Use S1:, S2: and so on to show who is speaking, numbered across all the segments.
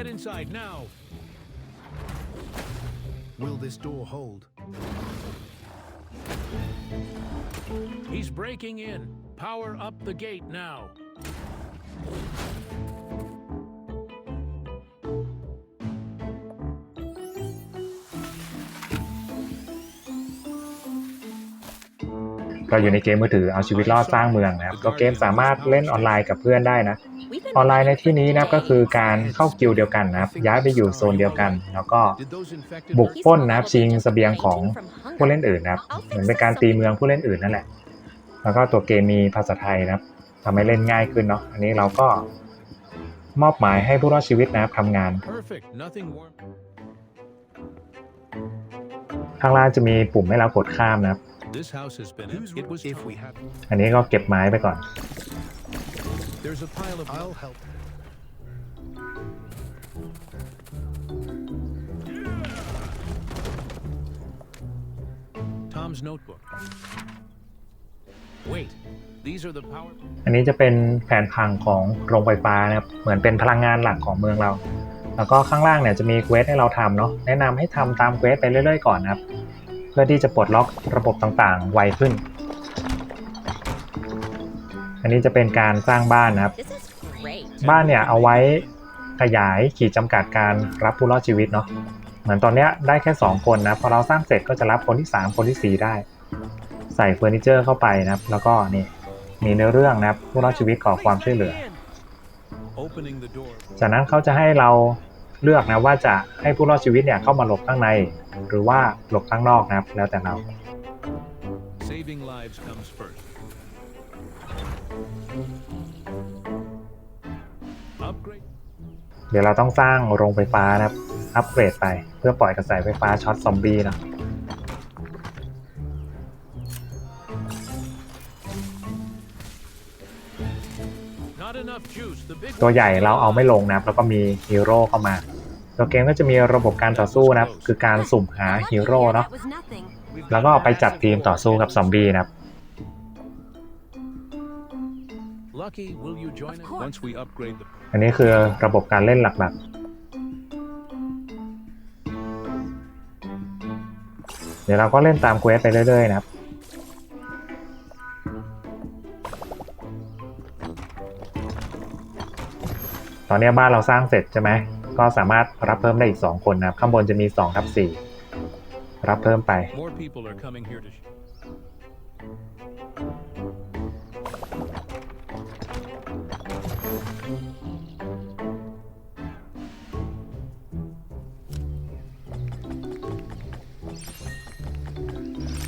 S1: Get inside now.
S2: Will this door hold?
S1: He's breaking in. Power up the gate now.
S3: เราอยู่ในเกมมือถือเอาชีวิตรอดสร้างเมืองนะครับตัวเกมสามารถเล่นออนไลน์กับเพื่อนได้นะ ออนไลน์ในที่นี้นะครับก็คือการเข้ากิลด์เดียวกันนะครับย้ายไปอยู่โซนเดียวกัน แล้วก็
S2: Did those infected
S3: บุกปล้นนะครับชิงเสบียงของผู้เล่นอื่นนะครับเหมือนเป็นการตีเมืองผู้เล่นอื่นนั่นแหละ แล้วก็ตัวเกมมีภาษาไทยนะครับทำให้เล่นง่ายขึ้นเนาะอันนี้เราก็มอบหมายให้ผู้รอดชีวิตนะครับทำงาน
S1: Perfect. Nothing warm.
S3: ข้างล่างจะมีปุ่มให้เรากดข้ามนะครับ
S1: This house has been.
S2: Who's
S1: It was.
S2: if we have?
S3: อันนี้ก็เก็บไม้ไปก่อน
S1: There's a pile of.
S2: I'll help.
S1: Tom's notebook. Wait. These are the power.
S3: อันนี้จะเป็นแผนพังของโรงไฟฟ้านะครับ เหมือนเป็นพลังงานหลักของเมืองเรา แล้วก็ข้างล่างเนี่ยจะมีเควสให้เราทำเนาะ แนะนำให้ทำตามเควสไปเรื่อยๆก่อนนะครับ เพื่อที่จะปลดล็อกระบบต่างๆ ไวขึ้น อันนี้จะเป็นการสร้างบ้านนะครับ
S4: This is great.
S3: บ้านเนี่ยเอาไว้ขยายขีดจำกัดการรับผู้รอดชีวิตเนาะเหมือนตอนเนี้ยได้แค่ 2 คนนะพอเราสร้างเสร็จก็จะรับคนที่ 3 คนทีสี่ 4 ได้ ใส่เฟอร์นิเจอร์เข้าไปนะครับ แล้วก็นี่มีเนื้อเรื่องนะครับผู้รอดชีวิตขอความช่วยเหลือ
S1: Opening the door.
S3: จากนั้นเขาจะให้เราเลือกนะว่าจะให้ผู้รอดชีวิตเนี่ยเข้ามาหลบข้างใน หรือว่าหลบข้างนอกนะครับ แล้วแต่เรา เดี๋ยวเราต้องสร้างโรงไฟฟ้านะครับ อัปเกรดไปเพื่อปล่อยกระแสไฟฟ้าช็อตซอมบี้เนาะตัวใหญ่เราเอาไม่ลงนะครับ แล้วก็มีฮีโร่เข้ามา ตัวเกมก็จะมีระบบการต่อสู้นะครับ คือการสุ่มหาฮีโร่เนาะแล้วก็ไปจัดทีมต่อสู้กับซอมบี้นะครับ
S1: Lucky, will you join
S4: Of
S1: us
S4: course.
S1: once we upgrade the
S3: อันนี้คือระบบการเล่นหลักๆ เดี๋ยวเราก็เล่นตามเควสไปเรื่อยๆนะครับ ตอนนี้บ้านเราสร้างเสร็จใช่ไหม ก็สามารถรับเพิ่มได้อีก 2 คนนะครับ ข้างบนจะมี2ทับ4รับเพิ่มไป
S1: more people are coming here to.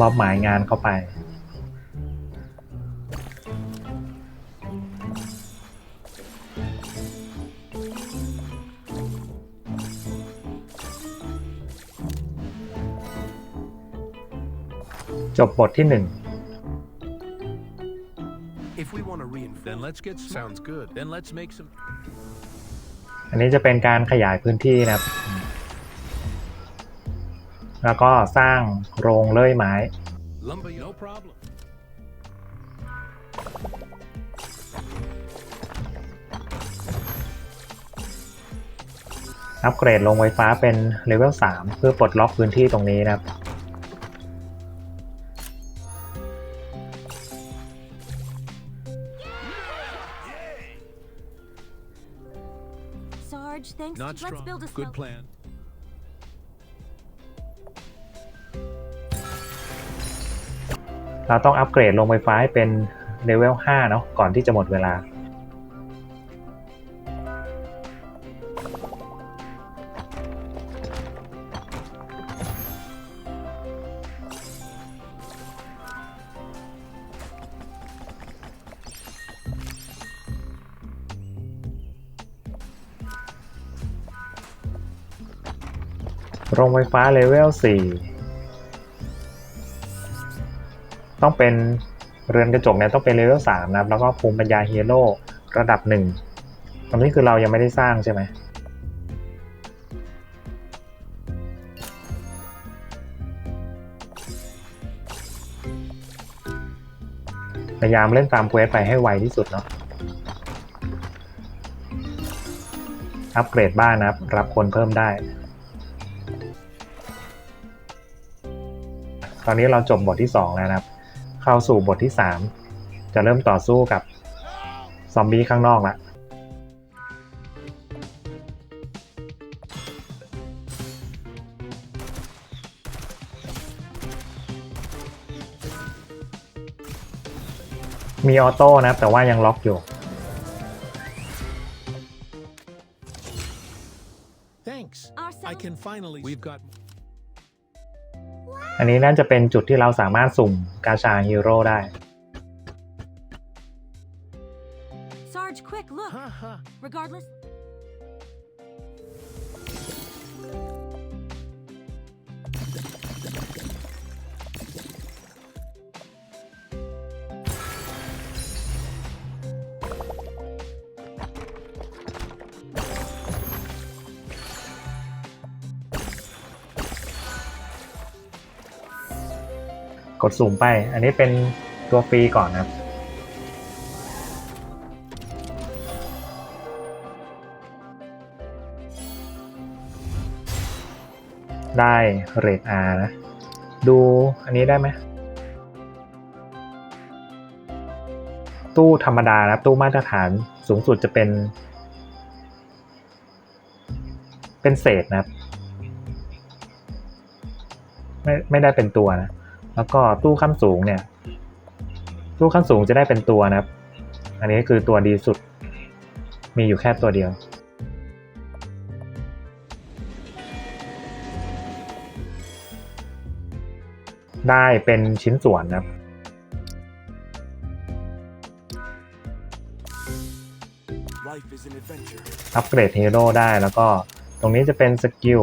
S3: มอบหมายงานเข้าไป จบบทที่หนึ่ง
S2: If we want to reinforce,
S1: Then let's get. Smart.
S2: sounds good.
S1: Then let's make some.
S3: อันนี้จะเป็นการขยายพื้นที่นะครับ แล้วก็สร้างโรงเลื่อยไม้
S1: Lumber. No problem.
S3: อัปเกรดโรงไฟฟ้าเป็นเลเวล 3 เพื่อปลดล็อกพื้นที่ตรงนี้นะครับ
S4: Sarge, thanks.
S1: Not
S4: Let's
S1: strong.
S4: build a
S1: Good
S4: smel-
S1: plan.
S3: เราต้องอัปเกรดโรงไฟฟ้าให้เป็นเลเวล5เนาะก่อนที่จะหมดเวลา โรงไฟฟ้าเลเวล4 ต้องเป็นเรือนกระจกเนี่ยต้องเป็นเลเวล3นะครับ แล้วก็ภูมิปัญญาฮีโร่ระดับ1ตรงนี้คือเรายังไม่ได้สร้างใช่ไหมพยายามเล่นตามเควสไปให้ไวที่สุดเนาะอัปเกรดบ้านนะครับ รับคนเพิ่มได้ ตอนนี้เราจบบทที่ 2 แล้วนะครับ เข้าสู่บทที่ 3 จะเริ่มต่อสู้กับซอมบี้ข้างนอกละมีออโต้นะครับแต่ว่ายังล็อกอยู่
S1: Thanks.
S4: Our
S1: I
S4: settle-
S1: can finally. We've got.
S3: อันนี้น่าจะเป็นจุดที่เราสามารถสุ่มกาชาฮีโร่ได้
S4: Sarge, quick, look.
S1: Ha ha.
S4: Regardless,
S3: กดสุ่มไป อันนี้เป็นตัวฟรีก่อนนะครับ ได้เรท R นะ ดูอันนี้ได้ไหม ตู้ธรรมดานะครับ ตู้มาตรฐานสูงสุดจะเป็น เป็นเศษนะครับ ไม่ไม่ได้เป็นตัวนะ แล้วก็ตู้ขั้นสูงเนี่ย ตู้ขั้นสูงจะได้เป็นตัวนะครับ อันนี้คือตัวดีสุด มีอยู่แค่ตัวเดียว ได้เป็นชิ้นส่วนนะครับอัปเกรดฮีโร่ได้แล้วก็ตรงนี้จะเป็นสกิล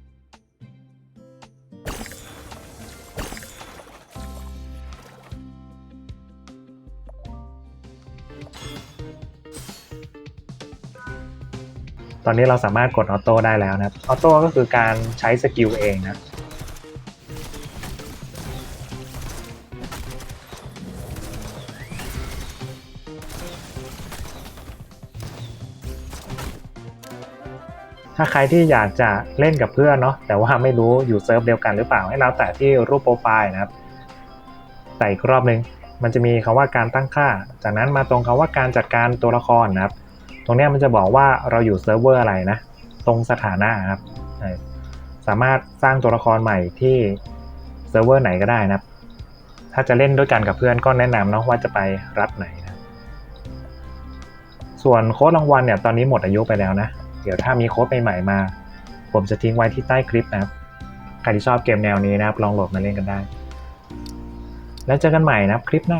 S3: ตอนนี้เราสามารถกดออโต้ได้แล้วนะครับ ออโต้ก็คือการใช้สกิลเองนะถ้าใครที่อยากจะเล่นกับเพื่อนเนาะแต่ว่าไม่รู้อยู่เซิร์ฟเดียวกันหรือเปล่าให้เราแตะที่รูปโปรไฟล์นะครับใส่อีกรอบนึงมันจะมีคำว่าการตั้งค่า จากนั้นมาตรงคำว่าการจัดการตัวละครนะครับ รงเนี้ยมันจะบอกว่าเราอยู่เซิร์ฟเวอร์อะไรนะ ตรงสถานะครับ สามารถสร้างตัวละครใหม่ที่เซิร์ฟเวอร์ไหนก็ได้นะครับ ถ้าจะเล่นด้วยกันกับเพื่อนก็แนะนำเนาะว่าจะไปรัฐไหนนะส่วนโค้ดรางวัลเนี่ยตอนนี้หมดอายุไปแล้วนะ เดี๋ยวถ้ามีโค้ดใหม่ๆมา ผมจะทิ้งไว้ที่ใต้คลิปนะครับ ใครที่ชอบเกมแนวนี้นะครับลองโหลดมาเล่นกันได้ แล้วเจอกันใหม่นะครับคลิปหน้า